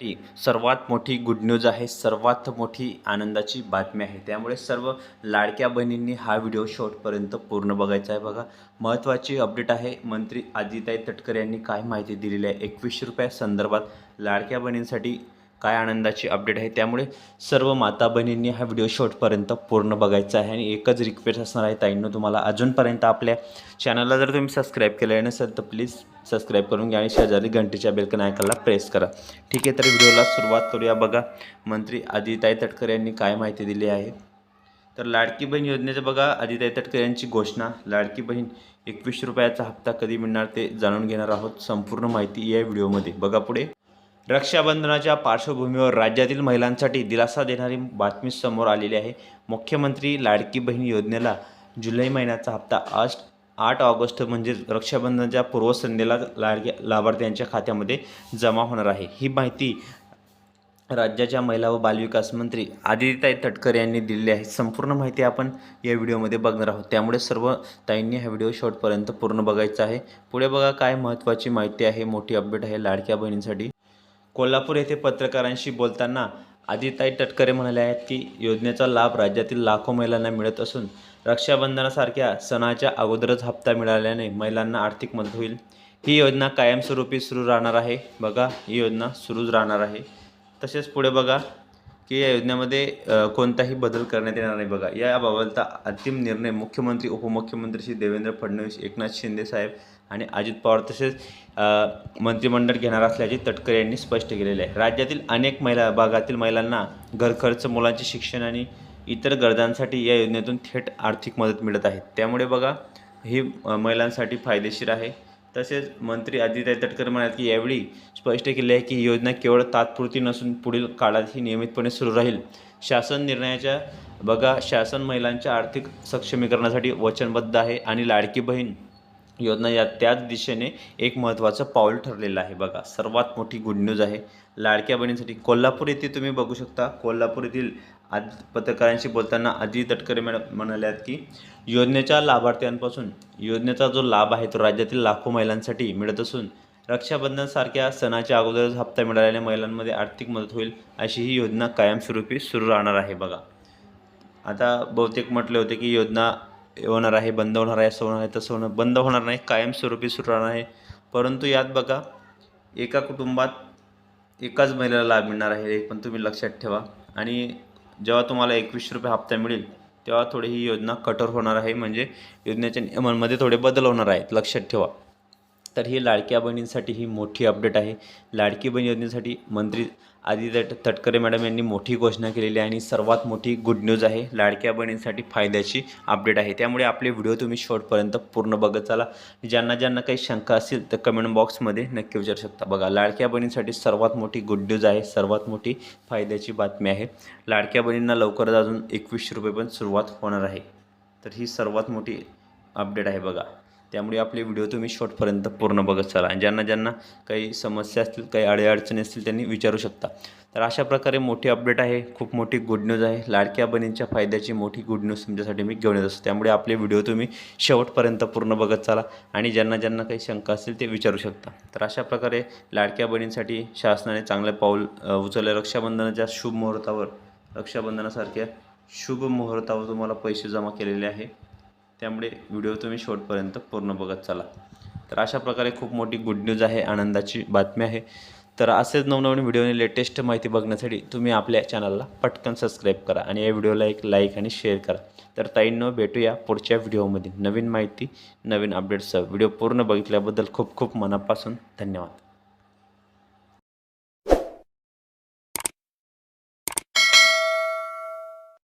ती सर्वात मोठी गुड न्यूज आहे सर्वात मोठी आनंदाची बातमी आहे. त्यामुळे सर्व लाडक्या बहिणींनी हा व्हिडिओ शेवटपर्यंत पूर्ण बघायचा आहे बघा. महत्त्वाची अपडेट आहे मंत्री आदिताई तटकरे यांनी काय माहिती दिलेली आहे. एकवीसशे रुपया संदर्भात लाडक्या बहिणींसाठी काय आनंदाची अपडेट आहे त्यामुळे सर्व माता बहिणींनी हा व्हिडिओ शॉर्टपर्यंत पूर्ण बघायचा आहे आणि एकच रिक्वेस्ट असणार आहे ताईंनो तुम्हाला अजूनपर्यंत आपल्या चॅनलला जर तुम्ही सबस्क्राईब केलं नसेल तर प्लीज सबस्क्राईब करून घ्या आणि शेजारी घंटेच्या बेलकन आयकनला प्रेस करा. ठीक आहे तर व्हिडिओला सुरुवात करूया बघा. मंत्री आदिताई तटकरे यांनी काय माहिती दिली आहे? तर लाडकी बहीण योजनेचं बघा आदिताई तटकरे यांची घोषणा. लाडकी बहीण एकवीसशे रुपयाचा हप्ता कधी मिळणार ते जाणून घेणार आहोत. संपूर्ण माहिती या व्हिडिओमध्ये बघा पुढे. रक्षाबंधनाच्या पार्श्वभूमीवर राज्यातील महिलांसाठी दिलासा देणारी बातमी समोर आलेली आहे. मुख्यमंत्री लाडकी बहीण योजनेला जुलै महिन्याचा हप्ता आज आठ ऑगस्ट म्हणजे रक्षाबंधनाच्या पूर्वसंध्येला लाडक्या लाभार्थ्यांच्या खात्यामध्ये जमा होणार आहे. ही माहिती राज्याच्या महिला व बालविकास मंत्री आदित्यताई तटकर यांनी दिलेली आहे. संपूर्ण माहिती आपण या व्हिडिओमध्ये बघणार आहोत. त्यामुळे सर्व ताईंनी हा व्हिडिओ शॉर्टपर्यंत पूर्ण बघायचा आहे. पुढे बघा काय महत्त्वाची माहिती आहे मोठी अपडेट आहे लाडक्या बहिणींसाठी. कोल्हापूर येथे पत्रकारांशी बोलताना आदिताई टटकरे म्हणाले आहेत की योजनेचा लाभ राज्यातील लाखो महिलांना मिळत असून रक्षाबंधनासारख्या सणाच्या अगोदरच हप्ता मिळाल्याने महिलांना आर्थिक मदत होईल. ही योजना कायमस्वरूपी सुरू राहणार आहे. बघा ही योजना सुरूच राहणार आहे. तसेच पुढे बघा की या योजनेमध्ये कोणताही बदल करण्यात येणार नाही बघा. याबाबतचा अंतिम निर्णय मुख्यमंत्री उपमुख्यमंत्री श्री देवेंद्र फडणवीस एकनाथ शिंदे साहेब आणि अजित पवार तसेच मंत्रिमंडळ घेणार असल्याचे तटकरे यांनी स्पष्ट केलेले आहे. राज्यातील अनेक महिला भागातील महिलांना घरखर्च मुलांचे शिक्षण आणि इतर गरजांसाठी या योजनेतून थेट आर्थिक मदत मिळत आहे. त्यामुळे बघा ही महिलांसाठी फायदेशीर आहे. तसेच मंत्री आदित्य तटकरे म्हणाले की यावेळी स्पष्ट केले आहे की ही योजना केवळ तात्पुरती नसून पुढील काळात ही नियमितपणे सुरू राहील. शासन निर्णयाच्या बघा शासन महिलांच्या आर्थिक सक्षमीकरणासाठी वचनबद्ध आहे आणि लाडकी बहीण योजना या त्याच दिशेने एक महत्त्वाचं पाऊल ठरलेलं आहे. बघा सर्वात मोठी गुड न्यूज आहे. लाडक्या बहिणींसाठी कोल्हापूर येथे तुम्ही बघू शकता. कोल्हापूर येथील आज पत्रकारांशी बोलताना आजी तटकरे मॅडम म्हणाल्यात की योजनेच्या लाभार्थ्यांपासून योजनेचा जो लाभ आहे तो राज्यातील लाखो महिलांसाठी मिळत असून रक्षाबंधनसारख्या सणाच्या अगोदरच हप्ता मिळालेल्या महिलांमध्ये आर्थिक मदत होईल अशी ही योजना कायमस्वरूपी सुरू राहणार आहे बघा. आता बहुतेक म्हटले होते की योजना होणार आहे बंद होणार आहे असं होणार आहे तसं होणार बंद होणार नाही कायमस्वरूपी सुरू राहणार आहे. परंतु यात बघा एका कुटुंबात एकाच महिलेला लाभ मिळणार आहे हे पण तुम्ही लक्षात ठेवा. आणि जेव्हा तुम्हाला एकवीसशे रुपये हप्ता मिळेल तेव्हा थोडी ही योजना कठोर होणार आहे. म्हणजे योजनेच्या नियमांमध्ये थोडे बदल होणार आहेत. लक्षात ठेवा. तर ही लाडक्या बहिणींसाठी ही मोठी अपडेट आहे. लाडकी बहीण योजनेसाठी मंत्री आदित्य तटकरे मॅडम यांनी मोठी घोषणा केलेली आहे आणि सर्वात मोठी गुड न्यूज आहे लाडक्या बहिणींसाठी फायद्याची अपडेट आहे. त्यामुळे आपले व्हिडिओ तुम्ही शेवटपर्यंत पूर्ण बघत चाला. ज्यांना ज्यांना काही शंका असतील तर कमेंट बॉक्समध्ये नक्की विचारू शकता. बघा लाडक्या बहिणींसाठी सर्वात मोठी गुड न्यूज आहे सर्वात मोठी फायद्याची बातमी आहे. लाडक्या बहिणींना लवकरच अजून एकवीसशे रुपये पण सुरुवात होणार आहे. तर ही सर्वात मोठी अपडेट आहे बघा. त्यामुळे आपले व्हिडिओ तुम्ही शेवटपर्यंत पूर्ण बघत चला. आणि ज्यांना ज्यांना काही समस्या असतील काही अडीअडचणी असतील त्यांनी विचारू शकता. तर अशा प्रकारे मोठी अपडेट आहे. खूप मोठी गुड न्यूज आहे. लाडक्या बहिणींच्या फायद्याची मोठी गुड न्यूज तुमच्यासाठी मी घेऊन येत असतो. त्यामुळे आपले व्हिडिओ तुम्ही शेवटपर्यंत पूर्ण बघत चाला. आणि ज्यांना ज्यांना काही शंका असतील ते विचारू शकता. तर अशा प्रकारे लाडक्या बहिणींसाठी शासनाने चांगले पाऊल अ, उचलले. रक्षाबंधनाच्या शुभ मुहूर्तावर रक्षाबंधनासारख्या शुभ मुहूर्तावर तुम्हाला पैसे जमा केलेले आहे. त्यामुळे व्हिडिओ तुम्ही शेवटपर्यंत पूर्ण बघत चला. तर अशा प्रकारे खूप मोठी गुड न्यूज आहे आनंदाची बातमी आहे. तर असेच नवनवीन व्हिडिओने लेटेस्ट माहिती बघण्यासाठी तुम्ही आपल्या चॅनलला पटकन सबस्क्राईब करा आणि या व्हिडिओला एक लाईक आणि शेअर करा. तर ताईंनो भेटूया पुढच्या व्हिडिओमध्ये. नवीन माहिती नवीन अपडेट्ससह व्हिडिओ पूर्ण बघितल्याबद्दल खूप खूप मनापासून धन्यवाद.